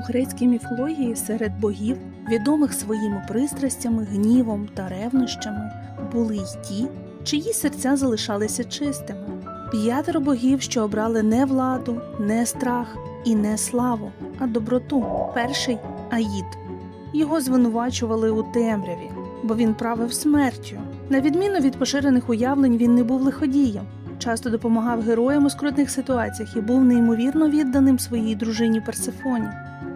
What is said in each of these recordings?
У грецькій міфології серед богів, відомих своїми пристрастями, гнівом та ревнощами, були й ті, чиї серця залишалися чистими. П'ятеро богів, що обрали не владу, не страх і не славу, а доброту. Перший Аїд. Його звинувачували у темряві, бо він правив смертю. На відміну від поширених уявлень, він не був лиходієм, часто допомагав героям у скрутних ситуаціях і був неймовірно відданим своїй дружині Персифоні.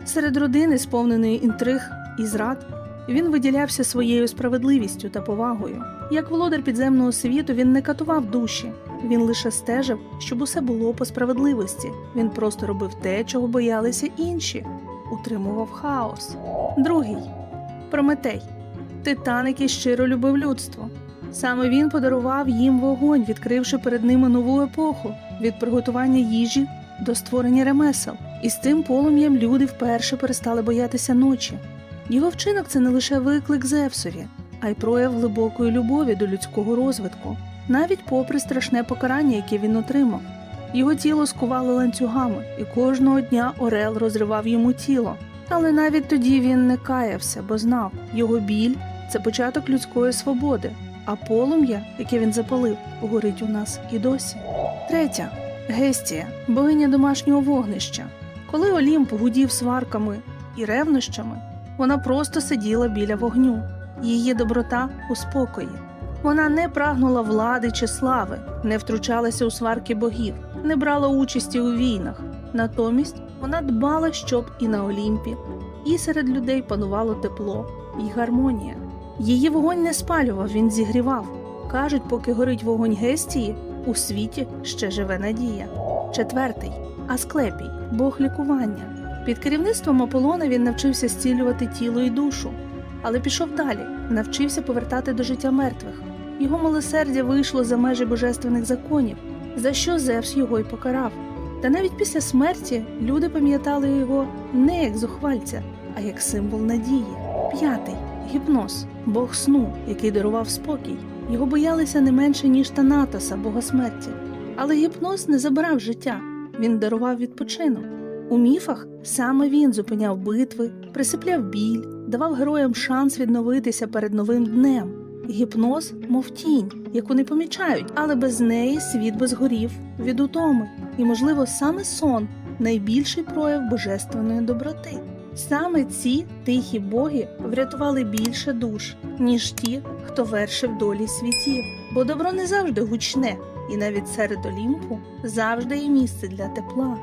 Серед родини, сповненої інтриг і зрад, він виділявся своєю справедливістю та повагою. Як володар підземного світу, він не катував душі, він лише стежив, щоб усе було по справедливості. Він просто робив те, чого боялися інші, утримував хаос. Другий Прометей титан, який щиро любив людство. Саме він подарував їм вогонь, відкривши перед ними нову епоху від приготування їжі до створення ремесел. І з тим полум'ям люди вперше перестали боятися ночі. Його вчинок це не лише виклик Зевсові, а й прояв глибокої любові до людського розвитку, навіть попри страшне покарання, яке він отримав. Його тіло скували ланцюгами, і кожного дня Орел розривав йому тіло. Але навіть тоді він не каявся, бо знав, його біль це початок людської свободи, а полум'я, яке він запалив, горить у нас і досі. Третя Гестія, богиня домашнього вогнища. Коли Олімп гудів сварками і ревнощами, вона просто сиділа біля вогню. Її доброта у спокої. Вона не прагнула влади чи слави, не втручалася у сварки богів, не брала участі у війнах. Натомість вона дбала, щоб і на Олімпі, і серед людей панувало тепло і гармонія. Її вогонь не спалював, він зігрівав. Кажуть, поки горить вогонь Гестії, у світі ще живе надія. Четвертий Асклепій, Бог лікування. Під керівництвом Аполлона він навчився зцілювати тіло і душу, але пішов далі, навчився повертати до життя мертвих. Його милосердя вийшло за межі божественних законів, за що Зевс його й покарав. Та навіть після смерті люди пам'ятали його не як зухвальця, а як символ надії. П'ятий гіпноз, бог сну, який дарував спокій. Його боялися не менше, ніж Танатоса, бога смерті. Але гіпноз не забирав життя, він дарував відпочинок. У міфах саме він зупиняв битви, присипляв біль, давав героям шанс відновитися перед новим днем. Гіпноз, мов тінь, яку не помічають, але без неї світ би згорів від утоми. І, можливо, саме сон найбільший прояв божественної доброти. Саме ці тихі боги врятували більше душ, ніж ті, хто вершив долі світів. Бо добро не завжди гучне, і навіть серед Олімпу завжди є місце для тепла.